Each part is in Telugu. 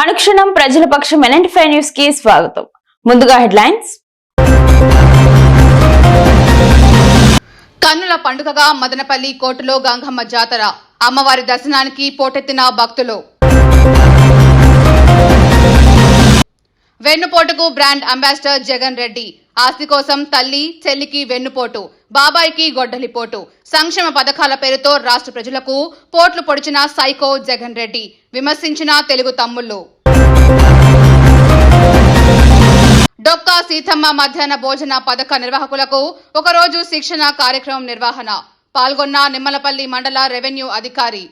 అనుక్షణం ప్రజల పక్షం ఎలాంటి ఫైవ్ న్యూస్కి స్వాగతం. ముందుగా హెడ్లైన్స్. కన్నుల పండుగగా మదనపల్లి కోటలో గంగమ్మ జాతర. అమ్మవారి దర్శనానికి పోటెత్తిన భక్తులు. వెన్నుపోటుకు బ్రాండ్ అంబాసిడర్ జగన్ రెడ్డి. ఆస్తి కోసం తల్లి చెల్లికి వెన్నుపోటు. బాబాయికి గొడ్డలిపోటు. సంక్షేమ పథకాల పేరుతో రాష్ట్ర ప్రజలకు పోట్లు పొడిచిన సైకో జగన్ రెడ్డి. విమర్శించిన తెలుగు తమ్ముళ్ళు. డొక్కా సీతమ్మ మధ్యాహ్న భోజన పథక నిర్వాహకులకు ఒకరోజు శిక్షణ కార్యక్రమం నిర్వహణ. పాల్గొన్న నిమ్మలపల్లి మండల రెవెన్యూ అధికారి.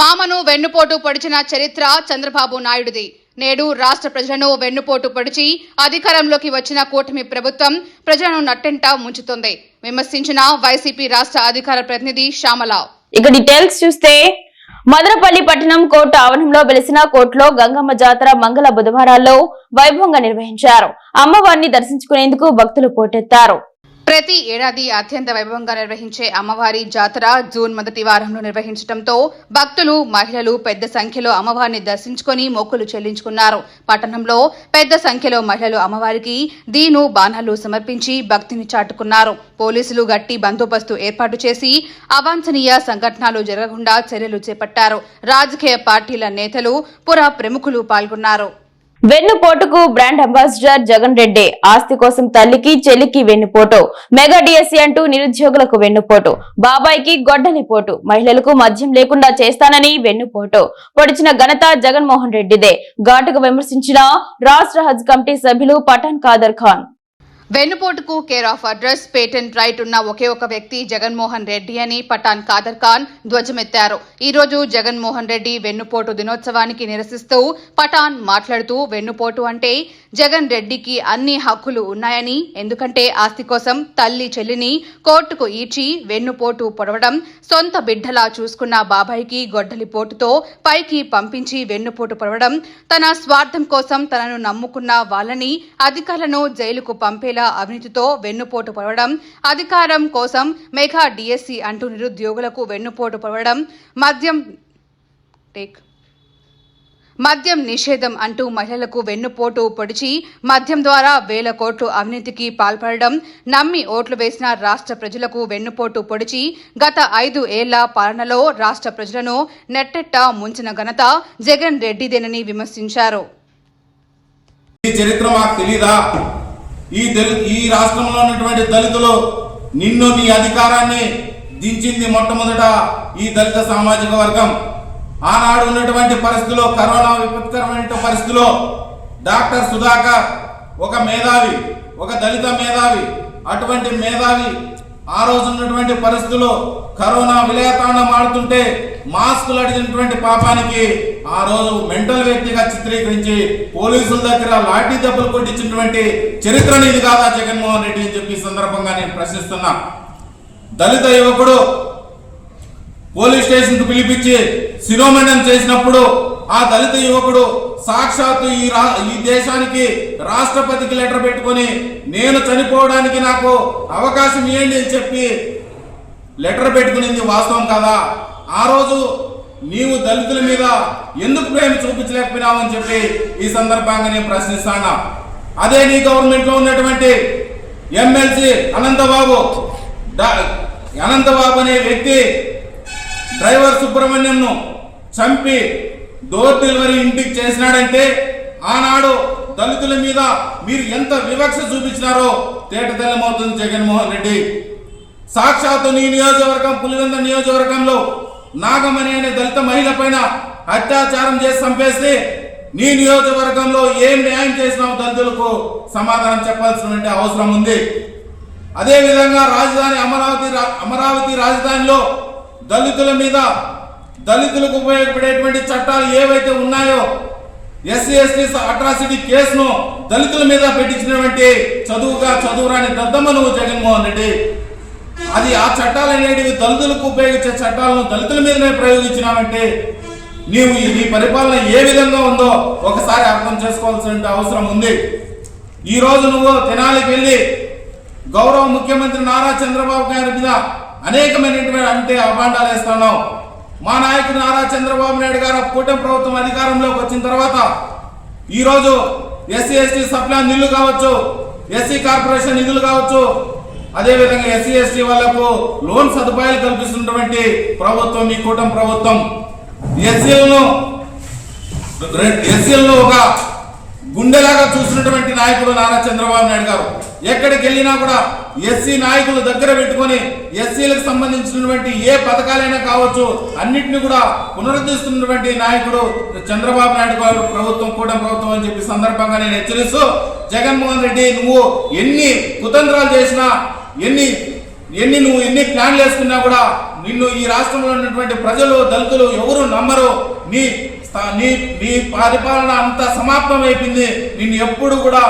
మామను వెన్నుపోటు పొడిచిన చరిత్ర చంద్రబాబు నాయుడుది. నేడు రాష్ట్ర ప్రజలను వెన్నుపోటు పొడిచి అధికారంలోకి వచ్చిన కూటమి ప్రభుత్వం ప్రజలను నట్టెంట ముంచుతుంది. విమర్శించిన వైసీపీ రాష్ట్ర అధికార ప్రతినిధి శ్యామలావ్ ఇక డీటెయిల్స్ చూస్తే మదనపల్లి పట్టణం కోర్టు ఆవరణంలో వెలిసిన కోర్టులో గంగమ్మ జాతర మంగళ బుధవారాల్లో వైభవంగా నిర్వహించారు. అమ్మవారిని దర్శించుకునేందుకు భక్తులు పోటెత్తారు. ప్రతి ఏడాది అత్యంత వైభవంగా నిర్వహించే అమ్మవారి జాతర జూన్ మొదటి వారంలో నిర్వహించడంతో భక్తులు మహిళలు పెద్ద సంఖ్యలో అమ్మవారిని దర్శించుకొని మొక్కులు చెల్లించుకున్నారు. పట్టణంలో పెద్ద సంఖ్యలో మహిళలు అమ్మవారికి దీను బాణాలు సమర్పించి భక్తిని చాటుకున్నారు. పోలీసులు గట్టి బందోబస్తు ఏర్పాటు చేసి అవాంఛనీయ సంఘటనలు జరగకుండా చర్యలు చేపట్టారు. రాజకీయ పార్టీల నేతలు పుర ప్రముఖులు పాల్గొన్నారు. వెన్నుపోటుకు బ్రాండ్ అంబాసిడర్ జగన్ రెడ్డి. ఆస్తి కోసం తల్లికి చెల్లికి వెన్నుపోటు. మెగా డిఎస్సీ అంటూ నిరుద్యోగులకు వెన్నుపోటు. బాబాయికి గొడ్డలి పోటు. మహిళలకు మద్యం లేకుండా చేస్తానని వెన్నుపోటు. పొడిచిన ఘనత జగన్మోహన్ రెడ్డిదే. ఘాటుగా విమర్శించిన రాష్ట్ర హజ్ కమిటీ సభ్యులు Pathan Khader Khan. వెన్నుపోటుకు care of address patent right ఉన్న ఒకే ఒక వ్యక్తి జగన్మోహన్ రెడ్డి అని పఠాన్ ఖాదర్ ఖాన్ ధ్వజమెత్తారు. ఈ రోజు జగన్మోహన్ రెడ్డి వెన్నుపోటు దినోత్సవానికి నిరసిస్తూ పఠాన్ మాట్లాడుతూ వెన్నుపోటు అంటే జగన్ రెడ్డికి అన్ని హక్కులు ఉన్నాయని ఎందుకంటే ఆస్తి కోసం తల్లి చెల్లిని కోర్టుకు ఈడ్చి వెన్నుపోటు పొడవడం సొంత బిడ్డలా చూసుకున్న బాబాయికి గొడ్డలి పోటుతో పైకి పంపించి వెన్నుపోటు పొడవడం తన స్వార్థం కోసం తనను నమ్ముకున్న వాళ్ళని అధికారులను జైలుకు పంపేలా అవినీతితో వెన్నుపోటు పడవడం అధికారం కోసం మెగా డిఎస్సి అంటూ నిరుద్యోగులకు వెన్నుపోటు పొడవడం మద్యం టేక్ మద్యం నిషేధం అంటూ మహిళలకు వెన్నుపోటు పొడిచి మద్యం ద్వారా వేల కోట్లు అవినీతికి పాల్పడడం నమ్మి ఓట్లు వేసిన రాష్ట్ర ప్రజలకు వెన్నుపోటు పొడిచి గత ఐదు ఏళ్ళ పాలనలో రాష్ట్ర ప్రజలను నెట్టెట్ట ముంచిన ఘనత జగన్ రెడ్డిదేనని విమర్శించారు. చరిత్ర మాకు తెలీదా? ఈ దళి ఈ రాష్ట్రంలో ఉన్నటువంటి దళితులు నిన్ను నీ అధికారాన్ని దించింది మొట్టమొదట ఈ దళిత సామాజిక వర్గం. ఆనాడు ఉన్నటువంటి పరిస్థితిలో కరోనా విపత్కరమైన పరిస్థితిలో డాక్టర్ సుధాకర్ ఒక మేధావి ఒక దళిత మేధావి అటువంటి మేధావి ఆ రోజు ఉన్నటువంటి పరిస్థితుల్లో కరోనా విలయతాండం ఆడుతుంటే మాస్కులు అడిగినటువంటి పాపానికి ఆ రోజు మెంటల్ వ్యక్తిగా చిత్రీకరించి పోలీసుల దగ్గర లాఠీ దెబ్బలు కొట్టించినటువంటి చరిత్ర ఇది కాదా జగన్మోహన్ రెడ్డి అని చెప్పి సందర్భంగా నేను ప్రశ్నిస్తున్నా. దళిత యువకుడు పోలీస్ స్టేషన్కు పిలిపించి శిరోమండనం చేసినప్పుడు ఆ దళిత యువకుడు సాక్షాత్తు ఈ రా ఈ దేశానికి రాష్ట్రపతికి లెటర్ పెట్టుకొని నేను చనిపోవడానికి నాకు అవకాశం ఇవ్వండి అని చెప్పి లెటర్ పెట్టుకునింది వాస్తవం కదా? ఆ రోజు నీవు దళితుల మీద ఎందుకు ప్రేమ చూపించలేకపోయినావు అని చెప్పి ఈ సందర్భంగా నేను ప్రశ్నిస్తాను అదే నీ గవర్నమెంట్లో ఉన్నటువంటి ఎమ్మెల్సీ అనంతబాబు. అనంతబాబు అనే వ్యక్తి డ్రైవర్ సుబ్రహ్మణ్యంను చంపి డోర్ డెలివరీ ఇంటికి చేసినాడంటే ఆనాడు దళితుల మీద మీరు ఎంత వివక్ష చూపించినారో తేట తెల్లమవుతుంది జగన్మోహన్ రెడ్డి. సాక్షాత్తు నీ నియోజకవర్గం పులివెంద నియోజకవర్గంలో నాగమణి అనే దళిత మహిళ పైన అత్యాచారం చేసి చంపేస్తే నీ నియోజకవర్గంలో ఏం న్యాయం చేసినావు దళితులకు సమాధానం చెప్పాల్సినటువంటి అవసరం ఉంది. అదేవిధంగా రాజధాని అమరావతి రా- అమరావతి రాజధానిలో దళితుల మీద దళితులకు ఉపయోగపడేటువంటి చట్టాలు ఏవైతే ఉన్నాయో ఎస్సీ ఎస్టీ అట్రాసిటీ కేసును దళితుల మీద పెట్టించినటువంటి చదువుగా చదువురాని దద్దమ్మ నువ్వు జగన్మోహన్ రెడ్డి. అది ఆ చట్టాలు అనేటివి దళితులకు ఉపయోగించే చట్టాలను దళితుల మీదనే ప్రయోగించినామంటే నీవు ఈ- నీ పరిపాలన ఏ విధంగా ఉందో ఒకసారి అర్థం చేసుకోవాల్సిన అవసరం ఉంది. ఈ రోజు నువ్వు తెనాలికి వెళ్ళి గౌరవ ముఖ్యమంత్రి నారా చంద్రబాబు గారి మీద అనేకమైనటువంటి అంటే అభాండాలు వేస్తున్నావు మా నాయకుడు నారా చంద్రబాబు నాయుడు గారు కూటమి ప్రభుత్వం అధికారంలోకి వచ్చిన తర్వాత ఈరోజు ఎస్సీ ఎస్టీ సప్లాన్ నిధులు కావచ్చు ఎస్సీ కార్పొరేషన్ నిధులు కావచ్చు అదేవిధంగా ఎస్సీ ఎస్టీ వాళ్ళకు లోన్ సదుపాయాలు కల్పిస్తున్నటువంటి ప్రభుత్వం ఈ కూటమి ప్రభుత్వం. ఎస్సీలను ఎస్సీలను ఒక గుండెలాగా చూసినటువంటి నాయకుడు నారా చంద్రబాబు నాయుడు గారు. ఎక్కడికి వెళ్ళినా కూడా ఎస్సీ నాయకులు దగ్గర పెట్టుకొని ఎస్సీలకు సంబంధించినటువంటి ఏ పథకాలైనా కావచ్చు అన్నిటిని కూడా పునరుద్ధరిస్తున్నటువంటి నాయకుడు చంద్రబాబు నాయుడు గారు ప్రభుత్వం కూడా ప్రభుత్వం అని చెప్పి సందర్భంగా నేను హెచ్చరిస్తూ జగన్మోహన్ రెడ్డి నువ్వు ఎన్ని కుతంత్రాలు చేసినా ఎన్ని ఎన్ని నువ్వు ఎన్ని ప్లాన్లు వేసుకున్నా కూడా నిన్ను ఈ రాష్ట్రంలో ఉన్నటువంటి ప్రజలు దళితులు ఎవరు నమ్మరు. నీ నీ నీ పరిపాలన అంతా సమాప్తం అయిపోయింది నిన్ను ఎప్పుడు కూడా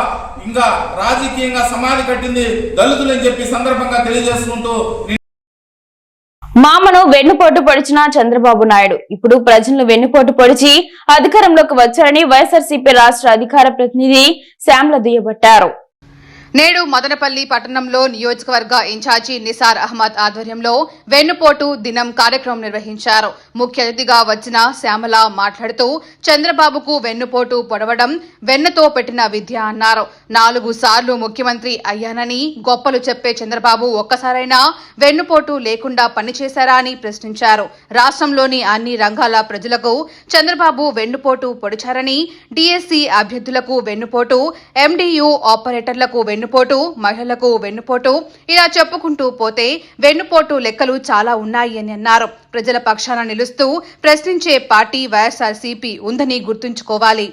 ఇంకా రాజకీయంగా సమాధి కట్టింది దళితులు అని చెప్పి సందర్భంగా తెలియజేసుకుంటూ మామను వెన్నుపోటు పొడిచిన చంద్రబాబు నాయుడు. ఇప్పుడు ప్రజలను వెన్నుపోటు పొడిచి అధికారంలోకి వచ్చారని వైఎస్ఆర్సీపీ రాష్ట్ర అధికార ప్రతినిధి శ్యామ్ల దుయ్యబట్టారు. నేడు మదనపల్లి పట్టణంలో నియోజకవర్గ ఇన్ఛార్జి నిసార్ అహ్మద్ ఆధ్వర్యంలో వెన్నుపోటు దినం కార్యక్రమం నిర్వహించారు. ముఖ్య అతిథిగా వచ్చిన శ్యామల మాట్లాడుతూ చంద్రబాబుకు వెన్నుపోటు పొడవడం వెన్నతో పెట్టిన విద్య అన్నారు. నాలుగు సార్లు ముఖ్యమంత్రి అయ్యానని గొప్పలు చెప్పే చంద్రబాబు ఒక్కసారైనా వెన్నుపోటు లేకుండా పనిచేశారా అని ప్రశ్నించారు. రాష్ట్రంలోని అన్ని రంగాల ప్రజలకు చంద్రబాబు వెన్నుపోటు పొడిచారని డిఎస్సి అభ్యర్థులకు వెన్నుపోటు ఎండీయూ ఆపరేటర్లకు వెన్ను వెన్నుపోటు మహిళలకు వెన్నుపోటు ఇలా చెప్పుకుంటూ పోతే వెన్నుపోటు లెక్కలు చాలా ఉన్నాయి అని అన్నారు. ప్రజల పక్షాన నిలుస్తూ ప్రశ్నించే పార్టీ వైఎస్ఆర్సీపీ ఉందని గుర్తుంచుకోవాలి.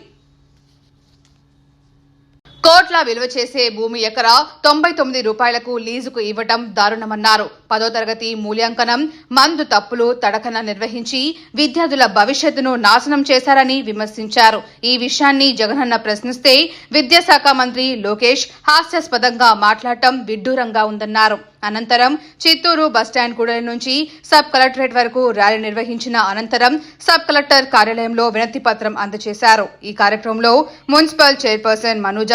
కోట్ల విలువ చేసే భూమి ఎకరా తొంభై తొమ్మిది రూపాయలకు లీజుకు ఇవ్వటం దారుణమన్నారు. పదో తరగతి మూల్యాంకనం మందు తప్పులు తడకన నిర్వహించి విద్యార్థుల భవిష్యత్తును నాశనం చేశారని విమర్శించారు. ఈ విషయాన్ని జగనన్న ప్రశ్నిస్తే విద్యాశాఖ మంత్రి లోకేష్ హాస్యాస్పదంగా మాట్లాడటం విడ్డూరంగా ఉందన్నారు. అనంతరం చిత్తూరు బస్టాండ్ కూడలి నుంచి సబ్ కలెక్టరేట్ వరకు ర్యాలీ నిర్వహించిన అనంతరం సబ్ కలెక్టర్ కార్యాలయంలో వినతి పత్రం అందజేశారు. ఈ కార్యక్రమంలో municipal chairperson Manuja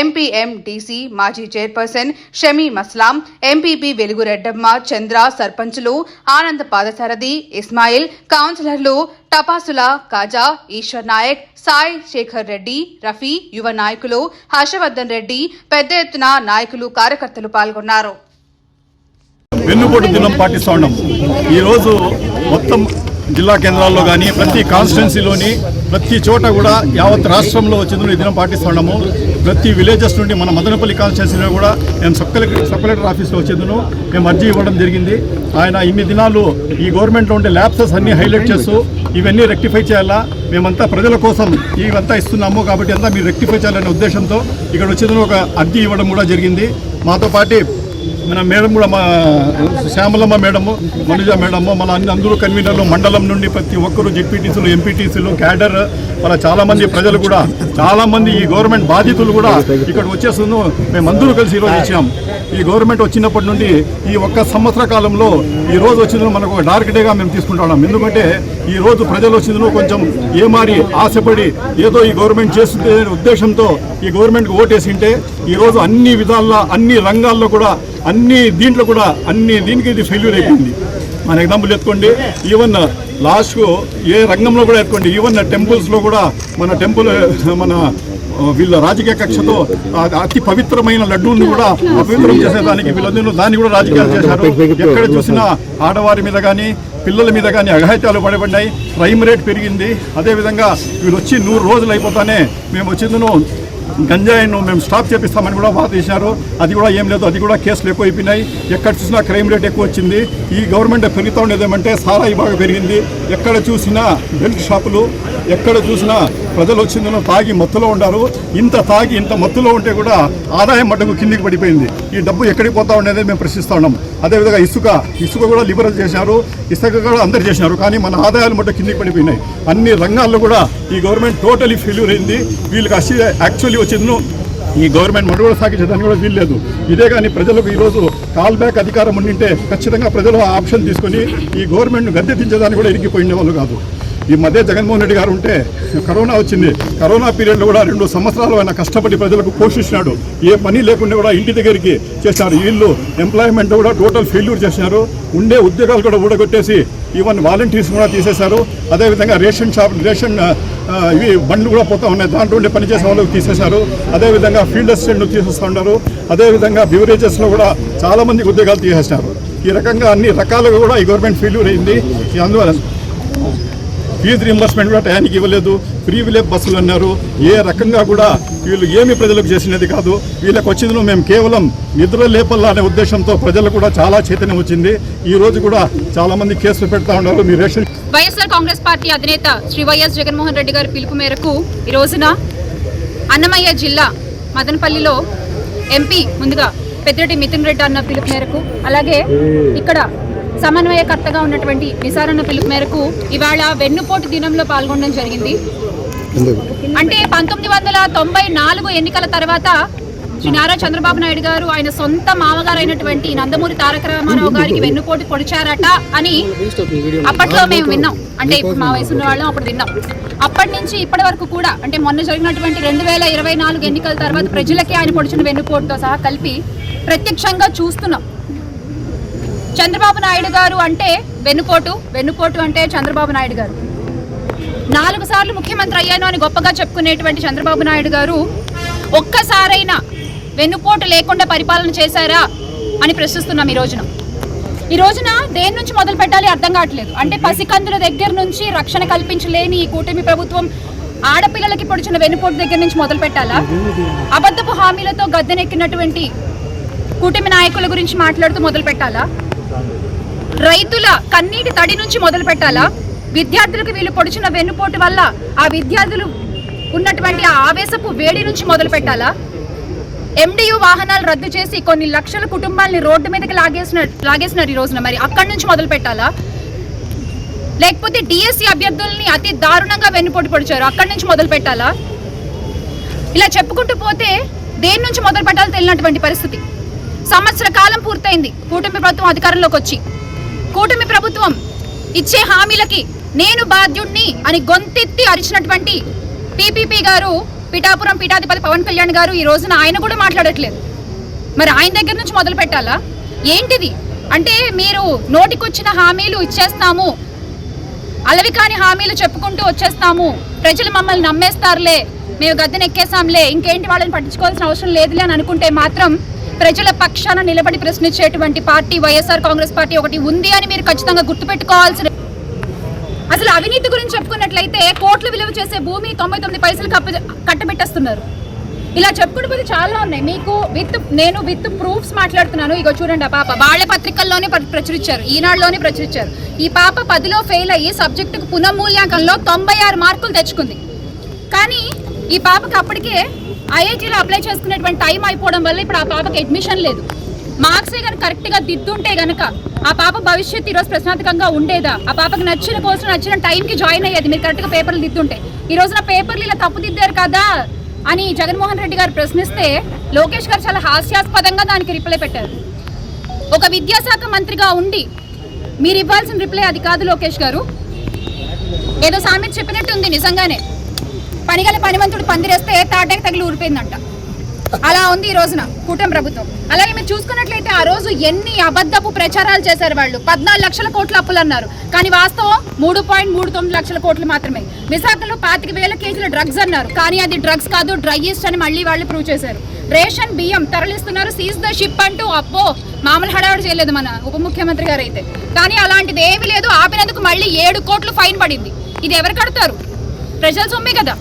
MPM DC మాజీ చైర్పర్సన్ షమీ మస్లాం ఎంపీపీ వెలుగు రెడ్డమ్మ చంద్ర సర్పంచులు ఆనంద్ పాదసారథి ఇస్మాయిల్ కౌన్సిలర్లు టపాసుల కాజా ఈశ్వర్ నాయక్ సాయి శేఖర్ రెడ్డి రఫీ యువ నాయకులు హర్షవర్ధన్ రెడ్డి పెద్ద ఎత్తున నాయకులు కార్యకర్తలు పాల్గొన్నారు. వెన్నుపోటు దినం పాటిస్తూ ఉన్నాం ఈరోజు మొత్తం జిల్లా కేంద్రాల్లో కానీ ప్రతి కాన్స్టిట్యున్సీలోని ప్రతి చోట కూడా యావత్ రాష్ట్రంలో వచ్చిందని ఈ దినం పాటిస్తూ ఉన్నాము ప్రతి విలేజెస్ నుండి మన మదనపల్లి కాన్స్టిట్యున్సీలో కూడా మేము సబ్ కలెక్టర్ సబ్ కలెక్టర్ ఆఫీస్లో వచ్చేందును. మేము అర్జీ ఇవ్వడం జరిగింది. ఆయన ఇన్ని దినాలు ఈ గవర్నమెంట్లో ఉండే ల్యాబ్సెస్ అన్ని హైలైట్ చేస్తూ ఇవన్నీ రెక్టిఫై చేయాలా? మేమంతా ప్రజల కోసం ఇవంతా ఇస్తున్నాము కాబట్టి అంతా మీరు రెక్టిఫై చేయాలనే ఉద్దేశంతో ఇక్కడ వచ్చేందుకు ఒక అర్జీ ఇవ్వడం కూడా జరిగింది. మాతో పాటు మన మేడం కూడా మా శ్యామలమ్మ మేడము మనుజ మేడము మన అన్ని అందరూ కన్వీనర్లు మండలం నుండి ప్రతి ఒక్కరు జెడ్పీటీసీలు ఎంపీటీసీలు క్యాడర్ మన చాలామంది ప్రజలు కూడా చాలా మంది ఈ గవర్నమెంట్ బాధితులు కూడా ఇక్కడ వచ్చేస్తుంది మేమందరూ కలిసి ఈరోజు ఇచ్చాం ఈ గవర్నమెంట్ వచ్చినప్పటి నుండి ఈ ఒక్క సంవత్సర కాలంలో ఈ రోజు వచ్చిందో మనకు ఒక డార్క్ డేగా మేము తీసుకుంటున్నాం ఎందుకంటే ఈ రోజు ప్రజలు వచ్చిందో కొంచెం ఏమారి ఆశపడి ఏదో ఈ గవర్నమెంట్ చేస్తుంది ఉద్దేశంతో ఈ గవర్నమెంట్కి ఓటేసింటే ఈరోజు అన్ని విధాల్లో అన్ని రంగాల్లో కూడా అన్ని దీంట్లో కూడా అన్ని దీనికి ఇది ఫెయిల్యూర్ అయిపోయింది. మన ఎగ్జాంపుల్ ఎత్తుకోండి ఈవెన్ లాస్ట్కు ఏ రంగంలో కూడా ఎత్తుకోండి ఈవెన్ టెంపుల్స్లో కూడా మన టెంపుల్ మన వీళ్ళ రాజకీయ కక్షతో అతి పవిత్రమైన లడ్డూని కూడా అపవిత్రం చేసేదానికి వీళ్ళందరూ దాన్ని కూడా రాజకీయాలు చేశారు. ఎక్కడ చూసినా ఆడవారి మీద కానీ పిల్లల మీద కానీ అఘాయిత్యాలు పడబడినాయి క్రైమ్ రేట్ పెరిగింది. అదేవిధంగా వీళ్ళు వచ్చి నూరు రోజులు అయిపోతానే మేము వచ్చిందను. గంజాయిను మేము స్టాప్ చేపిస్తామని కూడా వాద చేశారు అది కూడా ఏం లేదు. అది కూడా కేసులు ఎక్కువ అయిపోయినాయి ఎక్కడ చూసినా క్రైమ్ రేట్ ఎక్కువ వచ్చింది. ఈ గవర్నమెంట్ పెరుగుతూ ఉండేది ఏమంటే సారాయి బాగా పెరిగింది. ఎక్కడ చూసినా బెల్ట్ షాపులు ఎక్కడ చూసినా ప్రజలు వచ్చిందనో తాగి మత్తులో ఉండారు. ఇంత తాగి ఇంత మత్తులో ఉంటే కూడా ఆదాయం మటుకు కిందికి పడిపోయింది. ఈ డబ్బు ఎక్కడికి పోతా ఉండేది మేము ప్రశ్నిస్తూ ఉన్నాం. అదేవిధంగా ఇసుక ఇసుక కూడా లిబరల్ చేశారు. ఇసుక కూడా అందరు చేసినారు. కానీ మన ఆదాయాలు మటుకు కిందికి పడిపోయినాయి. అన్ని రంగాల్లో కూడా ఈ గవర్నమెంట్ టోటలీ ఫెయిల్యూర్ అయింది. వీళ్ళకి అసలు యాక్చువల్లీ వచ్చిందో ఈ గవర్నమెంట్ మనుగడ సాగించడానికి కూడా వీల్లేదు ఇదే కానీ ప్రజలకు ఈరోజు కాల్ బ్యాక్ అధికారం ఉండింటే ఖచ్చితంగా ప్రజలు ఆ ఆప్షన్ తీసుకొని ఈ గవర్నమెంట్ను గద్దె దించడానికి కూడా ఇరిగిపోయిన వాళ్ళు కాదు. ఈ మధ్య జగన్మోహన్ రెడ్డి గారు ఉంటే కరోనా వచ్చింది. కరోనా పీరియడ్లో కూడా రెండు సంవత్సరాలు ఆయన కష్టపడి ప్రజలకు పోషించినాడు. ఏ పని లేకుండా కూడా ఇంటి దగ్గరికి చేశారు. వీళ్ళు ఎంప్లాయ్మెంట్ కూడా టోటల్ ఫెయిల్యూర్ చేశారు ఉండే ఉద్యోగాలు కూడా ఊడగొట్టేసి ఈవెన్ వాలంటీర్స్ కూడా తీసేశారు. అదేవిధంగా రేషన్ షాప్ రేషన్ ఇవి బండ్లు కూడా పోతా ఉన్నాయి. దాంట్లో ఉండే పనిచేసే వాళ్ళకి తీసేశారు. అదేవిధంగా ఫీల్డ్ అసిస్టెంట్ తీసేస్తూ ఉన్నారు. అదేవిధంగా బివరేజెస్లో కూడా చాలామంది ఉద్యోగాలు తీసేశారు ఈ రకంగా అన్ని రకాలుగా కూడా ఈ గవర్నమెంట్ ఫెయిల్యూర్ అయింది. ఈ అందువల్ల ఫీజు రింబర్స్మెంట్ కూడా టయానికి ఇవ్వలేదు. ఫ్రీ విలేజ్ బస్సులు అన్నారు. ఏ రకంగా కూడా వీళ్ళు ఏమి ప్రజలకు చేసినది కాదు. వీళ్ళకి వచ్చింది మేము కేవలం నిద్ర లేపల్లా అనే ఉద్దేశంతో ప్రజలు కూడా చాలా చైతన్యం వచ్చింది. ఈ రోజు కూడా చాలా మంది కేసులు పెడతా ఉన్నారు. మీ రేషన్ వైఎస్ఆర్ కాంగ్రెస్ పార్టీ అధినేత శ్రీ వైఎస్ జగన్మోహన్ రెడ్డి గారి పిలుపు మేరకు ఈ రోజున అన్నమయ్య జిల్లా మదనపల్లిలో ఎంపీ ముందుగా పెద్దిరెడ్డి మిథున్ రెడ్డి అన్న పిలుపు మేరకు అలాగే ఇక్కడ సమన్వయకర్తగా ఉన్నటువంటి నిసారన్న పిలుపు మేరకు ఇవాళ వెన్నుపోటు దినంలో పాల్గొనడం జరిగింది. అంటే పంతొమ్మిది వందల తొంభై నాలుగు ఎన్నికల తర్వాత శ్రీ నారా చంద్రబాబు నాయుడు గారు ఆయన సొంత మామగారు అయినటువంటి నందమూరి తారక రామారావు గారికి వెన్నుపోటు పొడిచారట అని అప్పట్లో మేము విన్నాం. అంటే ఇప్పుడు మా వయసు ఉన్న వాళ్ళం అప్పుడు విన్నాం. అప్పటి నుంచి ఇప్పటి వరకు కూడా అంటే మొన్న జరిగినటువంటి రెండు వేల ఇరవై నాలుగు ఎన్నికల తర్వాత ప్రజలకి ఆయన పొడిచిన వెన్నుపోటుతో సహా కలిపి ప్రత్యక్షంగా చూస్తున్నాం. చంద్రబాబు నాయుడు గారు అంటే వెన్నుపోటు వెన్నుపోటు అంటే చంద్రబాబు నాయుడు గారు. నాలుగు సార్లు ముఖ్యమంత్రి అయ్యాను అని గొప్పగా చెప్పుకునేటువంటి చంద్రబాబు నాయుడు గారు ఒక్కసారైనా వెన్నుపోటు లేకుండా పరిపాలన చేశారా అని ప్రశ్నిస్తున్నాం ఈ రోజున. ఈ రోజున దేని నుంచి మొదలు పెట్టాలి అర్థం కావట్లేదు. అంటే పసికందుల దగ్గర నుంచి రక్షణ కల్పించలేని ఈ కూటమి ప్రభుత్వం ఆడపిల్లలకి పొడిచిన వెన్నుపోటు దగ్గర నుంచి మొదలు పెట్టాలా? అబద్ధపు హామీలతో గద్దెనెక్కినటువంటి కూటమి నాయకుల గురించి మాట్లాడుతూ మొదలు పెట్టాలా? రైతుల కన్నీటి తడి నుంచి మొదలు పెట్టాలా? విద్యార్థులకు వీళ్ళు పొడిచిన వెన్నుపోటు వల్ల ఆ విద్యార్థులు ఉన్నటువంటి ఆ ఆవేశపు వేడి నుంచి మొదలు పెట్టాలా? ఎండియు వాహనాలు రద్దు చేసి కొన్ని లక్షల కుటుంబాలని రోడ్డు మీదకి లాగేసిన లాగేసినారు ఈ రోజున. మరి అక్కడి నుంచి మొదలు పెట్టాలా? లేకపోతే డిఎస్సి అభ్యర్థుల్ని అతి దారుణంగా వెన్నుపోటు పొడిచారు. అక్కడి నుంచి మొదలు పెట్టాలా? ఇలా చెప్పుకుంటూ పోతే దేని నుంచి మొదలు పెట్టాలో తెలియనటువంటి పరిస్థితి. సంవత్సర కాలం పూర్తయింది. కూటమి ప్రభుత్వం అధికారంలోకి వచ్చి. కూటమి ప్రభుత్వం ఇచ్చే హామీలకి నేను బాధ్యుణ్ణి అని గొంతెత్తి అరిచినటువంటి పీపీపీ గారు పిఠాపురం పీఠాధిపతి పవన్ కళ్యాణ్ గారు ఈ రోజున ఆయన కూడా మాట్లాడట్లేదు. మరి ఆయన దగ్గర నుంచి మొదలు పెట్టాలా? ఏంటిది? అంటే మీరు నోటికొచ్చిన హామీలు ఇచ్చేస్తాము అలవి కాని హామీలు చెప్పుకుంటూ వచ్చేస్తాము ప్రజలు మమ్మల్ని నమ్మేస్తారులే మేము గద్దెనెక్కేసాంలే ఇంకేంటి వాళ్ళని పట్టించుకోవాల్సిన అవసరం లేదులే అని అనుకుంటే మాత్రం ప్రజల పక్షాన నిలబడి ప్రశ్నించేటువంటి పార్టీ వైఎస్ఆర్ కాంగ్రెస్ పార్టీ ఒకటి ఉంది అని మీరు ఖచ్చితంగా గుర్తుపెట్టుకోవాల్సిన అసలు అవినీతి గురించి చెప్పుకున్నట్లయితే కోట్లు విలువ చేసే భూమి తొంభై తొమ్మిది పైసలు కట్టబెట్టేస్తున్నారు. ఇలా చెప్పుకుంటూ చాలా ఉన్నాయి. మీకు విత్ నేను విత్ ప్రూఫ్స్ మాట్లాడుతున్నాను. ఇగో చూడండి ఆ పాప. వాళ్ళ పత్రికల్లోనే ప్ర- ప్రచురించారు. ఈనాడులోనే ప్రచురించారు. ఈ పాప పదిలో ఫెయిల్ అయ్యి సబ్జెక్టుకు పునఃమూల్యాంకంలో తొంభై ఆరు మార్కులు తెచ్చుకుంది. కానీ ఈ పాపకి అప్పటికే ఐఐటీలో అప్లై చేసుకునేటువంటి టైం అయిపోవడం వల్ల ఇప్పుడు ఆ పాపకి అడ్మిషన్ లేదు. మార్క్సే కనుక కరెక్ట్గా దిద్దుంటే గనక ఆ పాప భవిష్యత్తు ఈరోజు ప్రశ్నార్థకంగా ఉండేదా? ఆ పాపకి నచ్చిన కోర్సు నచ్చిన టైంకి జాయిన్ అయ్యేది? మీరు కరెక్ట్గా పేపర్లు దిద్దుంటే. ఈ రోజున పేపర్లు ఇలా తప్పు దిద్దారు కదా అని జగన్మోహన్ రెడ్డి గారు ప్రశ్నిస్తే లోకేష్ గారు చాలా హాస్యాస్పదంగా దానికి రిప్లై పెట్టారు. ఒక విద్యాశాఖ మంత్రిగా ఉండి మీరు ఇవ్వాల్సిన రిప్లై అది కాదు లోకేష్ గారు. ఏదో సామెత చెప్పినట్టు ఉంది నిజంగానే. పనిగల పనివంతుడు పందిరేస్తే తాటకి తగిలి ఊరిపోయిందంట. అలా ఉంది ఈ రోజున కూటమి ప్రభుత్వం. అలాగే మీరు చూసుకున్నట్లయితే ఆ రోజు ఎన్ని అబద్ధపు ప్రచారాలు చేశారు వాళ్ళు. పద్నాలుగు లక్షల కోట్ల అప్పులు అన్నారు. కానీ వాస్తవం మూడు పాయింట్ మూడు తొమ్మిది లక్షల కోట్లు మాత్రమే. విశాఖలో పాతిక వేల కేజీల డ్రగ్స్ అన్నారు. కానీ అది డ్రగ్స్ కాదు డ్రైయెస్ట్ అని మళ్ళీ వాళ్ళు ప్రూవ్ చేశారు. రేషన్ బియ్యం తరలిస్తున్నారు సీజ్ ద షిప్ అంటూ అప్పో మామూలు హడావుడు చేయలేదు మన ఉప ముఖ్యమంత్రి గారు అయితే. కానీ అలాంటిది ఏమీ లేదు. ఆపినందుకు మళ్ళీ ఏడు కోట్లు ఫైన్ పడింది. ఇది ఎవరు కడతారు? ప్రజల సొమ్మే కదా.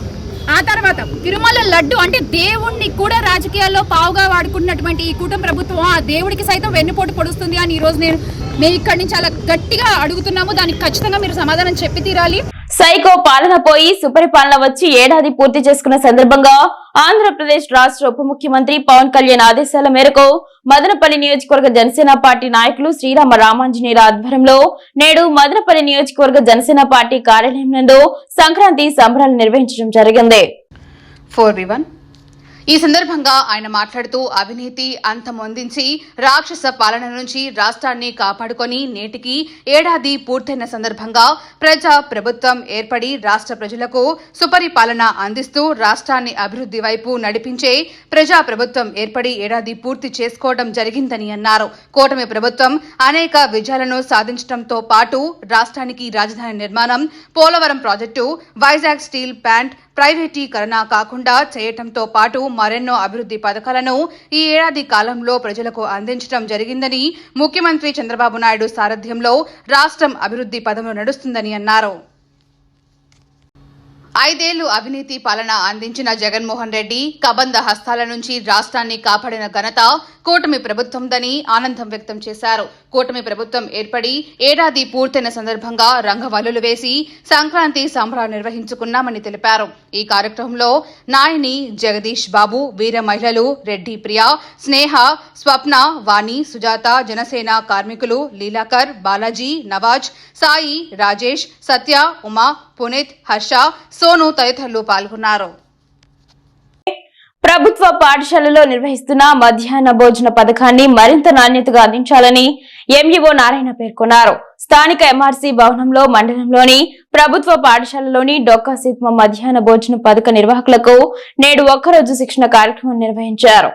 ఆ తర్వాత తిరుమల లడ్డు అంటే దేవుణ్ణి కూడా రాజకీయాల్లో పావుగా వాడుకున్నటువంటి ఈ కుటుంబ ప్రభుత్వం ఆ దేవుడికి సైతం వెన్నుపోటు పొడుస్తుంది అని ఈ రోజు నేను మేము ఇక్కడి నుంచి చాలా గట్టిగా అడుగుతున్నాము. దానికి ఖచ్చితంగా మీరు సమాధానం చెప్పి తీరాలి. సైకో పాలన పోయి సుపరిపాలన వచ్చి ఏడాది పూర్తి చేసుకున్న సందర్భంగా ఆంధ్రప్రదేశ్ రాష్ట్ర ఉప ముఖ్యమంత్రి పవన్ కళ్యాణ్ ఆదేశాల మేరకు మదనపల్లి నియోజకవర్గ జనసేన పార్టీ నాయకులు శ్రీరామ రామాంజనేయుల ఆధ్వర్యంలో నేడు మదనపల్లి నియోజకవర్గ జనసేన పార్టీ కార్యాలయం నందు సంక్రాంతి సంబరాలు నిర్వహించడం జరిగింది. ఫోర్ వి వన్ ఈ సందర్భంగా ఆయన మాట్లాడుతూ అవినీతి అంతమొందించి రాక్షస పాలన నుంచి రాష్ట్రాన్ని కాపాడుకొని నేటికి ఏడాది పూర్తయిన సందర్భంగా ప్రజా ప్రభుత్వం ఏర్పడి రాష్ట్ర ప్రజలకు సుపరిపాలన అందిస్తూ రాష్ట్రాన్ని అభివృద్ధి వైపు నడిపించే ప్రజా ప్రభుత్వం ఏర్పడి ఏడాది పూర్తి చేసుకోవడం జరిగిందని అన్నారు. కూటమి ప్రభుత్వం అనేక విజయాలను సాధించడంతో పాటు రాష్ట్రానికి రాజధాని నిర్మాణం Polavaram project Vizag steel plant ప్రైవేటీకరణ కాకుండా చేయటంతో పాటు మరెన్నో అభివృద్ధి పథకాలను ఈ ఏడాది కాలంలో ప్రజలకు అందించడం జరిగిందని ముఖ్యమంత్రి చంద్రబాబు నాయుడు సారథ్యంలో రాష్ట్రం అభివృద్ధి పదంలో నడుస్తుందని అన్నారు. ఐదేళ్ళు అవినీతి పాలన అందించిన జగన్మోహన్ రెడ్డి కబంధ హస్తాల నుంచి రాష్ట్రాన్ని కాపాడిన ఘనత కూటమి ప్రభుత్వందని ఆనందం వ్యక్తం చేశారు. కూటమి ప్రభుత్వం ఏర్పడి ఏడాది పూర్తయిన సందర్భంగా రంగవల్లులు వేసి సంక్రాంతి సంబరాలు నిర్వహించుకున్నామని తెలిపారు. ఈ కార్యక్రమంలో నాయని జగదీష్ బాబు వీర మహిళలు రెడ్డి ప్రియ స్నేహ స్వప్న వాణి సుజాత జనసేన కార్మికులు లీలాకర్ బాలాజీ నవాజ్ సాయి రాజేష్ సత్య ఉమా పునీత్ హర్ష సోను తదితరులు పాల్గొన్నారు. ప్రభుత్వ పాఠశాలలో నిర్వహిస్తున్న మధ్యాహ్న భోజన పథకాన్ని మరింత నాణ్యతగా అందించాలని ఎంఈఓ నారాయణ పేర్కొన్నారు. స్థానిక ఎంఆర్సీ భవనంలో మండలంలోని ప్రభుత్వ పాఠశాలలోని డొక్కా సిద్మ మధ్యాహ్న భోజన పథక నిర్వాహకులకు నేడు ఒక్కరోజు శిక్షణ కార్యక్రమం నిర్వహించారు.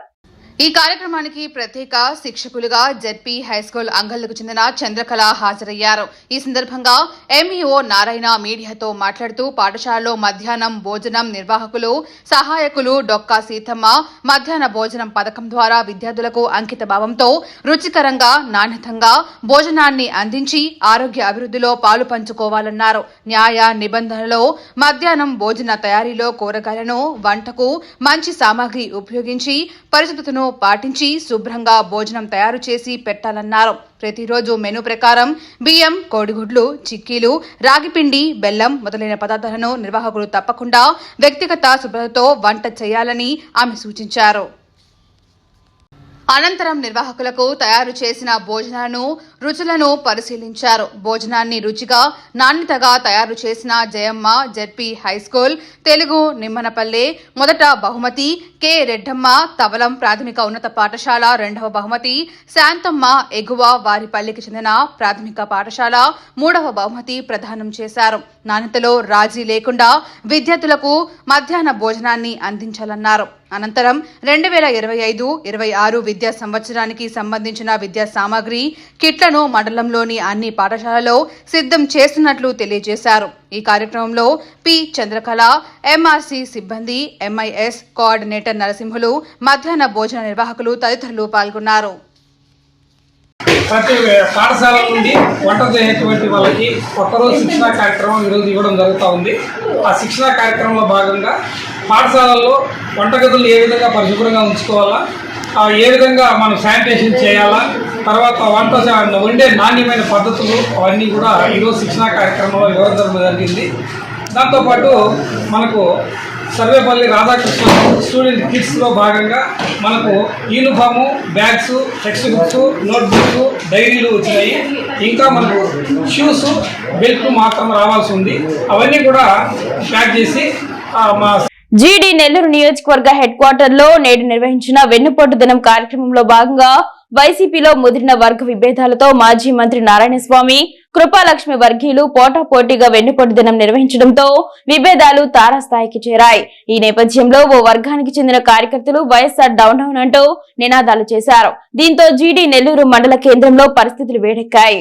ఈ కార్యక్రమానికి ప్రత్యేక శిక్షకులుగా జెడ్పీ హైస్కూల్ అంగళ్ళకు చెందిన చంద్రకళ హాజరయ్యారు. ఈ సందర్భంగా ఎంఈఓ నారాయణ మీడియాతో మాట్లాడుతూ పాఠశాలలో మధ్యాహ్నం భోజనం నిర్వాహకులు సహాయకులు డొక్కా సీతమ్మ మధ్యాహ్న భోజనం పథకం ద్వారా విద్యార్థులకు అంకిత భావంతో రుచికరంగా నాణ్యతంగా భోజనాన్ని అందించి ఆరోగ్య అభివృద్ధిలో పాలు పంచుకోవాలన్నారు. న్యాయ నిబంధనలో మధ్యాహ్నం భోజన తయారీలో కూరగాయలను వంటకు మంచి సామాగ్రి ఉపయోగించి పరిశుభ్రతను పాటించి శుభ్రంగా భోజనం తయారు చేసి పెట్టాలన్నారు. ప్రతిరోజు మెనూ ప్రకారం బియ్యం కోడిగుడ్లు చిక్కీలు రాగిపిండి బెల్లం మొదలైన పదార్థాలను నిర్వాహకులు తప్పకుండా వ్యక్తిగత శుభ్రతతో వంట చేయాలని ఆమె సూచించారు. అనంతరం నిర్వాహకులకు తయారు చేసిన భోజనాలను రుచులను పరిశీలించారు. భోజనాన్ని రుచిగా నాణ్యతగా తయారు చేసిన Jayamma ZP high school Telugu Nimmanapalle మొదట బహుమతి కె రెడ్డమ్మ తవలం ప్రాథమిక ఉన్నత పాఠశాల రెండవ బహుమతి శాంతమ్మ ఎగువ వారిపల్లికి చెందిన ప్రాథమిక పాఠశాల మూడవ బహుమతి ప్రదానం చేశారు. నాణ్యతలో రాజీ లేకుండా విద్యార్థులకు మధ్యాహ్న భోజనాన్ని అందించాలన్నారు. అనంతరం రెండు వేల ఇరవై ఐదు ఇరవై ఆరు విద్యా సంవత్సరానికి సంబంధించిన విద్యా సామాగ్రి కిట్లను మండలంలోని అన్ని పాఠశాలలో సిద్ధం చేస్తున్నట్లు తెలియజేశారు. ఈ కార్యక్రమంలో పి. చంద్రకళ ఎంఆర్సీ సిబ్బంది ఎంఐఎస్ కోఆర్డినేటర్ నరసింహులు మధ్యాహ్న భోజన నిర్వాహకులు తదితరులు పాల్గొన్నారు. ప్రతి పాఠశాల నుండి వంట చేయటువంటి వాళ్ళకి ఒక్కరోజు శిక్షణా కార్యక్రమం ఈరోజు ఇవ్వడం జరుగుతూ ఉంది. ఆ శిక్షణా కార్యక్రమంలో భాగంగా పాఠశాలల్లో వంటగదులు ఏ విధంగా పరిశుభ్రంగా ఉంచుకోవాలా? ఏ విధంగా మనం శానిటేషన్ చేయాలా? తర్వాత వంట చ- వండే నాణ్యమైన పద్ధతులు అవన్నీ కూడా ఈరోజు శిక్షణా కార్యక్రమంలో వివరించడం జరిగింది. దాంతోపాటు మనకు సర్వేపల్లి రాధాకృష్ణ స్టూడెంట్ కిట్స్లో భాగంగా మనకు uniform bags text books notebooks డైరీలు వచ్చినాయి. ఇంకా మనకు షూస్ బెల్ట్ మాత్రం రావాల్సి ఉంది. అవన్నీ కూడా ప్యాక్ చేసి మా జీడీ నెల్లూరు నియోజకవర్గ హెడ్ క్వార్టర్లో నేడు నిర్వహించిన వెన్నుపోటు దినం కార్యక్రమంలో భాగంగా వైసీపీలో ముదిరిన వర్గ విభేదాలతో మాజీ మంత్రి నారాయణస్వామి కృపాలక్ష్మి వర్గీయులు పోటాపోటీగా వెన్నుపోటు దినం నిర్వహించడంతో విభేదాలు తారాస్థాయికి చేరాయి. ఈ నేపథ్యంలో ఓ వర్గానికి చెందిన కార్యకర్తలు వైఎస్ఆర్ డౌన్ డౌన్ అంటూ నినాదాలు చేశారు. దీంతో జీడీ నెల్లూరు మండల కేంద్రంలో పరిస్థితులు వేడెక్కాయి.